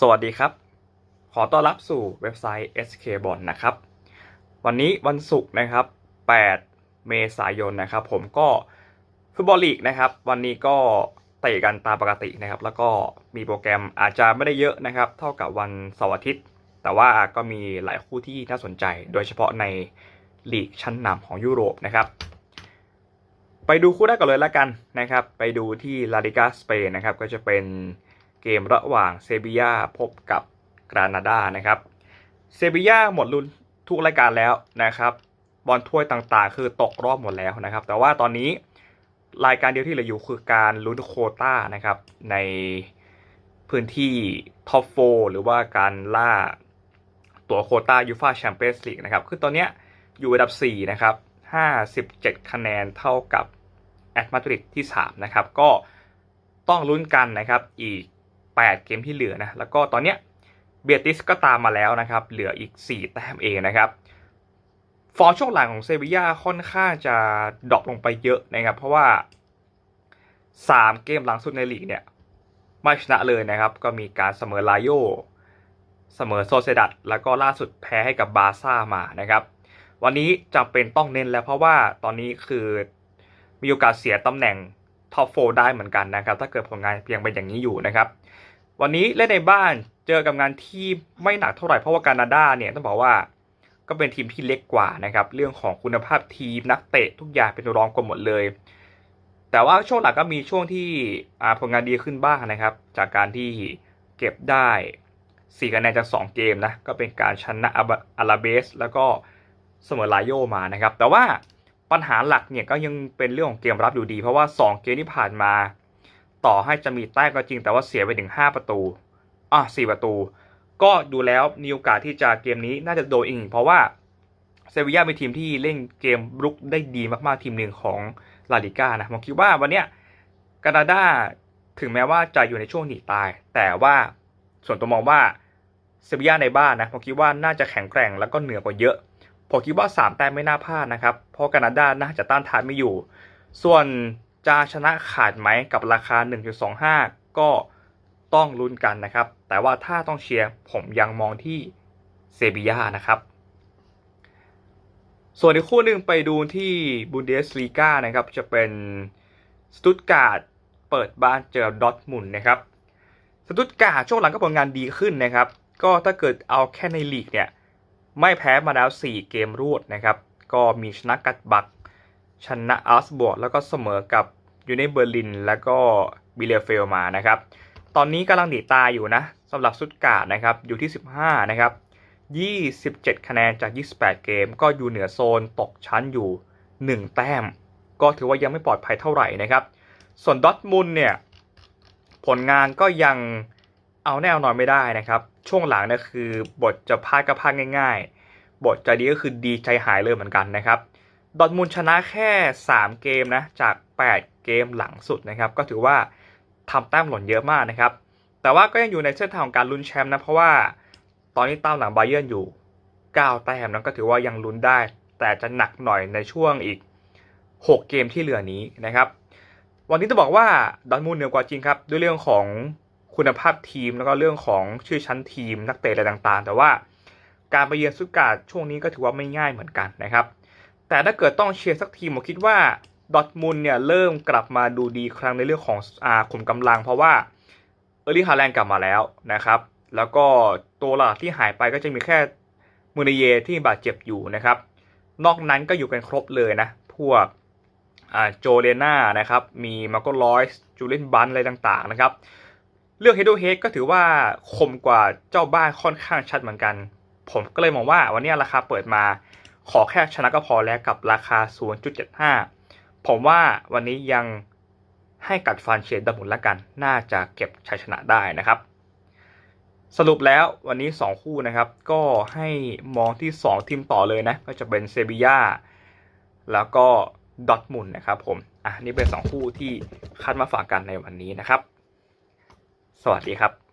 สวัสดีครับ ขอต้อนรับสู่เว็บไซต์ SK b o n นะครับ วันนี้วันศุกร์นะครับ 8 เมษายนนะครับ ผมก็ฟุตบอลลีกนะครับ วันนี้ก็เตะกันตามปกตินะครับ แล้วก็มีโปรแกรมอาจจะไม่ได้เยอะนะครับ เท่ากับวันเสาร์อาทิตย์ แต่ว่าก็มีหลายคู่ที่น่าสนใจ โดยเฉพาะในลีกชั้นนำของยุโรปนะครับ ไปดูคู่แรกกันเลยแล้วกันนะครับ ไปดูที่ลาลิกาสเปนนะครับ ก็จะเป็น เกมระหว่างเซบียาพบกับกรานาดานะครับเซบียาหมดลุ้นทุกรายการแล้วนะครับ บอลถ้วยต่างๆ คือตกรอบหมดแล้วนะครับ แต่ว่าตอนนี้รายการเดียวที่เหลืออยู่คือการลุ้นโคต้านะครับในพื้นที่ท็อปโฟหรือว่าการล่าตัวโคต้ายูฟาแชมเปี้ยนส์ลีกนะครับ คือตอนนี้อยู่อันดับ 4 นะครับ 57 คะแนนเท่ากับแอตมาดริดที่ 3 นะครับ ก็ต้องลุ้นกันนะครับอีก 8 เกมที่เหลือนะแล้วก็ตอนเนี้ยเบียติสก็ตามมาแล้วนะครับ เหลืออีก 4 แต้มเองนะครับ ฟอร์ช่วงหลังของเซบียาค่อนข้างจะดรอปลงไปเยอะนะครับ เพราะว่า 3 เกมหลังสุดในลีกเนี่ยไม่ชนะเลยนะครับ ก็มีการเสมอลาโยเสมอโซเซดัตแล้วก็ล่าสุดแพ้ให้กับบาซ่ามานะครับ วันนี้จำเป็นต้องเน้นแล้วเพราะว่าตอนนี้คือมีโอกาสเสียตำแหน่ง ท็อปโฟได้เหมือนกันนะครับ ถ้าเกิดผลงานเพียงเป็นอย่างนี้อยู่นะครับ วันนี้เล่นในบ้านเจอกับงานที่ไม่หนักเท่าไหร่เพราะว่าแคนาดาเนี่ยต้องบอกว่าก็เป็นทีมที่เล็กกว่านะครับ เรื่องของคุณภาพทีมนักเตะทุกอย่างเป็นรองกว่าหมดเลย แต่ว่าช่วงหลังก็มีช่วงที่ผลงานดีขึ้นบ้างนะครับ จากการที่เก็บได้4คะแนนจาก 2 เกมนะ ก็เป็นการชนะอาราเบส แล้วก็เสมอลาโยมานะครับ แต่ว่า ปัญหาหลักเนี่ยก็ยังเป็นเรื่องของเกมรับอยู่ดี เพราะว่า 2 เกมที่ผ่านมา ต่อให้จะมีแต้มก็จริงแต่ว่าเสียไปถึง 5 ประตูอะ4ประตู ก็ดูแล้วมีโอกาสที่จะเกมนี้น่าจะโดนอีกเพราะว่าเซบียาเป็นทีมที่เล่นเกมรุกได้ดีมากๆทีมหนึ่งของลาลิก้านะผมคิดว่าวันเนี้ยแคนาดาถึงแม้ว่าจะอยู่ในช่วงหนีตาย แต่ว่าส่วนตัวมองว่าเซบียาในบ้านนะผมคิดว่าน่าจะแข็งแกร่งแล้วก็เหนือกว่าเยอะ ผมคิดว่า 3 แต้มไม่น่าพลาดนะครับ เพราะแคนาดาน่าจะต้านทานไม่อยู่ ส่วนจะชนะขาดไหมกับราคา 1.25 ก็ต้องลุ้นกันนะครับ แต่ว่าถ้าต้องเชียร์ผมยังมองที่เซบียานะครับ ส่วนอีกคู่หนึ่งไปดูที่บุนเดสลีกานะครับ จะเป็นสตุตการ์ดเปิดบ้านเจอดอทมุนนะครับสตุตการ์ดช่วงหลังก็ผลงานดีขึ้นนะครับ ก็ถ้าเกิดเอาแค่ในลีกเนี่ย ไม่แพ้มาแล้ว 4 เกมรวดนะครับ ก็มีชนะกัดบัก ชนะอัลสบอร์แล้วก็เสมอกับยูเนเบอร์ลิน แล้วก็บิเลเฟลมานะครับ ตอนนี้กำลังหนีตายอยู่นะสำหรับสุดกาดนะครับ อยู่ที่ 15 นะครับ 27 คะแนนจาก 28 เกม ก็อยู่เหนือโซนตกชั้นอยู่ 1 แต้ม ก็ถือว่ายังไม่ปลอดภัยเท่าไหร่นะครับ ส่วนดอทมุนเนี่ย ผลงานก็ยัง เอาแน่เอานอนไม่ได้นะครับ ช่วงหลังนี่คือบทจะพลาดก็พลาดง่าย ๆ บทใจดีก็คือดีใจหายเลยเหมือนกันนะครับดอทมุนชนะแค่ 3 เกมนะจาก 8 เกมหลังสุดนะครับ ก็ถือว่าทำแต้มหล่นเยอะมากนะครับ แต่ว่าก็ยังอยู่ในเส้นทางของการลุ้นแชมป์นะเพราะว่าตอนนี้ตามหลังไบเยอร์นอยู่ 9 แต้มนะก็ถือว่ายังลุ้นได้ แต่จะหนักหน่อยในช่วงอีก 6 เกมที่เหลือนี้นะครับ วันนี้ต้องบอกว่าดอทมุนเหนือกว่าจริงครับด้วยเรื่องของ คุณภาพทีมแล้วก็เรื่องของชื่อชั้นทีมนักเตะอะไรต่างๆ แต่ว่าการไปเยือนสุดการ์ดช่วงนี้ก็ถือว่าไม่ง่ายเหมือนกันนะครับ แต่ถ้าเกิดต้องเชียร์สักทีมผมคิดว่าดอทมุนเนี่ยเริ่มกลับมาดูดีครั้งในเรื่องของอาขุมกำลัง เพราะว่าเออร์ลี่ฮาแลนด์กลับมาแล้วนะครับ แล้วก็ตัวหลักที่หายไปก็จะมีแค่มูนเยที่บาดเจ็บอยู่นะครับ นอกนั้นก็อยู่กันครบเลยนะ พวกโจเลน่านะครับ มีมาโกลอยส์จูเลนบันอะไรต่างๆนะครับ เรื่องเฮด o เฮดก็ถือว่าคมกว่าเจ้าบ้านค่อนข้างชัดเหมือนกัน ผมก็เลยมองว่าวันนี้ราคาเปิดมา ขอแค่ชนะก็พอแล้วกับราคา 0.75 ผมว่าวันนี้ยังให้กัดฟันเชียร์ดับหมุนละกัน น่าจะเก็บชัยชนะได้นะครับ สรุปแล้ววันนี้ 2 คู่นะครับ ก็ให้มองที่ 2 ทีมต่อเลยนะ ก็จะเป็นเซบียาแล้วก็ดอทมุนนะครับผม อะนี่เป็น 2 คู่ที่คัดมาฝากกันในวันนี้นะครับ สวัสดีครับ